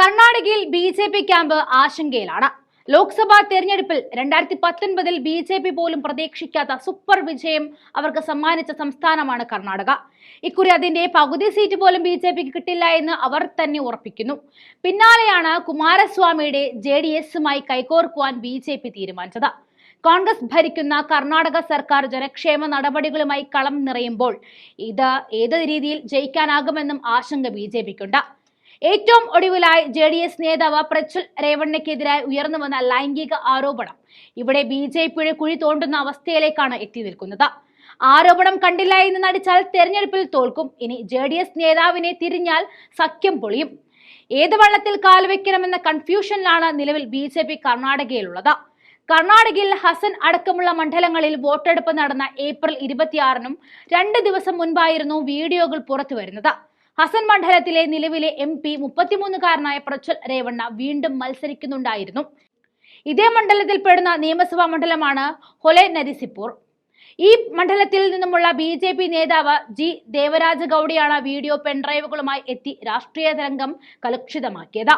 കർണാടകയിൽ B J P camp ആശങ്കയിലാണ്. ലോക്സഭാ തെരഞ്ഞെടുപ്പിൽ രണ്ടായിരത്തി പത്തൊൻപതിൽ ബി ജെ പി പോലും പ്രതീക്ഷിക്കാത്ത സൂപ്പർ വിജയം അവർക്ക് സമ്മാനിച്ച സംസ്ഥാനമാണ് കർണാടക. ഇക്കുറി അതിന്റെ പകുതി സീറ്റ് പോലും ബി ജെ പിക്ക് കിട്ടില്ല എന്ന് അവർ തന്നെ ഉറപ്പിക്കുന്നു. പിന്നാലെയാണ് കുമാരസ്വാമിയുടെ ജെ ഡി എസുമായി കൈകോർക്കുവാൻ ബി ജെ പി തീരുമാനിച്ചത്. കോൺഗ്രസ് ഭരിക്കുന്ന കർണാടക സർക്കാർ ജനക്ഷേമ നടപടികളുമായി കളം നിറയുമ്പോൾ ഇത് ഏത് രീതിയിൽ ജയിക്കാനാകുമെന്നും ആശങ്ക ബി ജെ പിക്കുണ്ട്. ഏറ്റവും ഒടുവിലായി ജെ ഡി എസ് നേതാവ് പ്രച്ചുൽ രേവണ്ണയ്ക്കെതിരായി ഉയർന്നു വന്ന ലൈംഗിക ആരോപണം. ഇവിടെ ബി ജെ പിയുടെ കുഴി തോണ്ടുന്ന അവസ്ഥയിലേക്കാണ് എത്തി നിൽക്കുന്നത്. ആരോപണം കണ്ടില്ല എന്ന് നടിച്ചാൽ തെരഞ്ഞെടുപ്പിൽ തോൽക്കും. ഇനി ജെ ഡി എസ് നേതാവിനെ തിരിഞ്ഞാൽ സഖ്യം പൊളിയും. ഏത് വള്ളത്തിൽ കാൽവെക്കണമെന്ന കൺഫ്യൂഷനിലാണ് നിലവിൽ ബി ജെ പി കർണാടകയിലുള്ളത്. കർണാടകയിൽ ഹസൻ അടക്കമുള്ള മണ്ഡലങ്ങളിൽ വോട്ടെടുപ്പ് നടന്ന ഏപ്രിൽ ഇരുപത്തിയാറിനും രണ്ട് ദിവസം മുൻപായിരുന്നു വീഡിയോകൾ പുറത്തു വരുന്നത് ഹസൻ മണ്ഡലത്തിലെ നിലവിലെ എം പി മുപ്പത്തിമൂന്നുകാരനായ പ്രജ്വൽ രേവണ്ണ വീണ്ടും മത്സരിക്കുന്നുണ്ടായിരുന്നു. ഇതേ മണ്ഡലത്തിൽ പെടുന്ന നിയമസഭാ മണ്ഡലമാണ് ഹൊലെ നരിസിപ്പൂർ. ഈ മണ്ഡലത്തിൽ നിന്നുമുള്ള ബി ജെ പി നേതാവ് ജി ദേവരാജ ഗൌഡിയാണ് വീഡിയോ പെൺഡ്രൈവുകളുമായി എത്തി രാഷ്ട്രീയ തരംഗം കലുഷിതമാക്കിയത്.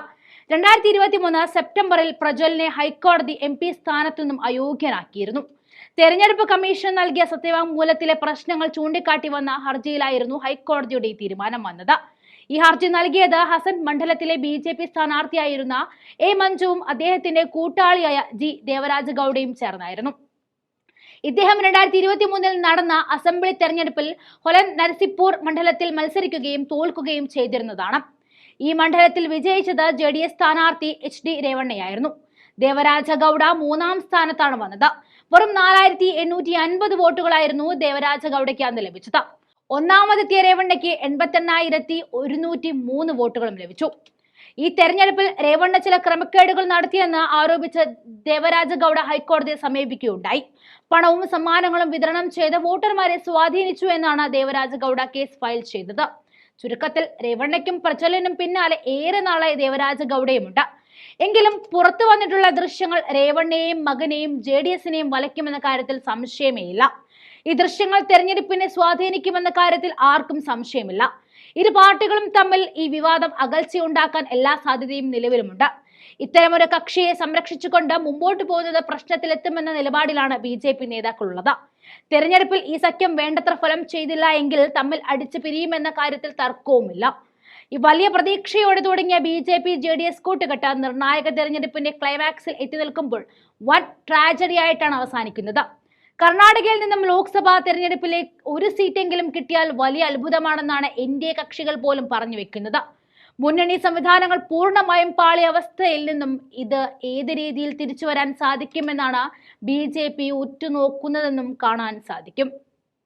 രണ്ടായിരത്തി ഇരുപത്തി മൂന്ന് സെപ്റ്റംബറിൽ പ്രജ്വലിനെ ഹൈക്കോടതി എം പി സ്ഥാനത്തു നിന്നും അയോഗ്യനാക്കിയിരുന്നു. തെരഞ്ഞെടുപ്പ് കമ്മീഷൻ നൽകിയ സത്യവാങ്മൂലത്തിലെ പ്രശ്നങ്ങൾ ചൂണ്ടിക്കാട്ടി വന്ന ഹർജിയിലായിരുന്നു ഹൈക്കോടതിയുടെ ഈ തീരുമാനം വന്നത്. ഈ ഹർജി നൽകിയത് ഹസൻ മണ്ഡലത്തിലെ ബി ജെ പി സ്ഥാനാർത്ഥിയായിരുന്ന എ മഞ്ജുവും അദ്ദേഹത്തിന്റെ കൂട്ടാളിയായ ജി ദേവരാജ ഗൌഡയും ചേർന്നായിരുന്നു. ഇദ്ദേഹം രണ്ടായിരത്തി ഇരുപത്തി മൂന്നിൽ നടന്ന അസംബ്ലി തെരഞ്ഞെടുപ്പിൽ ഹൊലൻ നരസിപ്പൂർ മണ്ഡലത്തിൽ മത്സരിക്കുകയും തോൽക്കുകയും ചെയ്തിരുന്നതാണ്. ഈ മണ്ഡലത്തിൽ വിജയിച്ചത് ജെ ഡി എസ് സ്ഥാനാർത്ഥി എച്ച് ഡി രേവണ്ണയായിരുന്നു. ദേവരാജ ഗൌഡ മൂന്നാം സ്ഥാനത്താണ് വന്നത്. വെറും നാലായിരത്തി എണ്ണൂറ്റി അൻപത് വോട്ടുകളായിരുന്നു ദേവരാജ ഗൗഡയ്ക്ക് അന്ന് ലഭിച്ചത്. ഒന്നാമതെത്തിയ രേവണ്ണയ്ക്ക് എൺപത്തെണ്ണായിരത്തി ഒരുന്നൂറ്റി മൂന്ന് വോട്ടുകളും ലഭിച്ചു. ഈ തെരഞ്ഞെടുപ്പിൽ രേവണ്ണ ചില ക്രമക്കേടുകൾ നടത്തിയെന്ന് ആരോപിച്ച് ദേവരാജ ഗൌഡ ഹൈക്കോടതിയെ സമീപിക്കുകയുണ്ടായി. പണവും സമ്മാനങ്ങളും വിതരണം ചെയ്ത് വോട്ടർമാരെ സ്വാധീനിച്ചു എന്നാണ് ദേവരാജ ഗൌഡ കേസ് ഫയൽ ചെയ്തത്. ചുരുക്കത്തിൽ രേവണ്ണയ്ക്കും പ്രചലനും പിന്നാലെ ഏറെ നാളായി ദേവരാജ ഗൗഡയുമുണ്ട്. എങ്കിലും പുറത്തു വന്നിട്ടുള്ള ദൃശ്യങ്ങൾ രേവണ്ണയെയും മകനെയും ജെ ഡി എസിനെയും വലയ്ക്കുമെന്ന കാര്യത്തിൽ സംശയമേയില്ല ഈ ദൃശ്യങ്ങൾ തെരഞ്ഞെടുപ്പിനെ സ്വാധീനിക്കുമെന്ന കാര്യത്തിൽ ആർക്കും സംശയമില്ല. ഇരു പാർട്ടികളും തമ്മിൽ ഈ വിവാദം അകൽച്ചയുണ്ടാക്കാൻ എല്ലാ സാധ്യതയും നിലവിലുമുണ്ട്. ഇത്തരമൊരു കക്ഷിയെ സംരക്ഷിച്ചുകൊണ്ട് മുമ്പോട്ട് പോകുന്നത് പ്രശ്നത്തിലെത്തുമെന്ന നിലപാടിലാണ് ബി ജെ പി നേതാക്കളുള്ളത്. തെരഞ്ഞെടുപ്പിൽ ഈ സഖ്യം വേണ്ടത്ര ഫലം ചെയ്തില്ല എങ്കിൽ തമ്മിൽ അടിച്ചു പിരിയുമെന്ന കാര്യത്തിൽ തർക്കവുമില്ല. ഈ വലിയ പ്രതീക്ഷയോടെ തുടങ്ങിയ B J P J D S കൂട്ടുകെട്ട് നിർണായക തെരഞ്ഞെടുപ്പിന്റെ ക്ലൈമാക്സിൽ എത്തി നിൽക്കുമ്പോൾ വൻ ട്രാജഡി ആയിട്ടാണ് അവസാനിക്കുന്നത്. കർണാടകയിൽ നിന്നും ലോക്സഭാ തെരഞ്ഞെടുപ്പിലെ ഒരു സീറ്റെങ്കിലും കിട്ടിയാൽ വലിയ അത്ഭുതമാണെന്നാണ് എൻ ഡി എ കക്ഷികൾ പോലും പറഞ്ഞു വെക്കുന്നത്. മുന്നണി സംവിധാനങ്ങൾ പൂർണമായും പാളിയ അവസ്ഥയിൽ നിന്നും ഇത് ഏത് രീതിയിൽ തിരിച്ചു വരാൻ സാധിക്കുമെന്നാണ് ബി ജെ പി ഉറ്റുനോക്കുന്നതെന്നും കാണാൻ സാധിക്കും.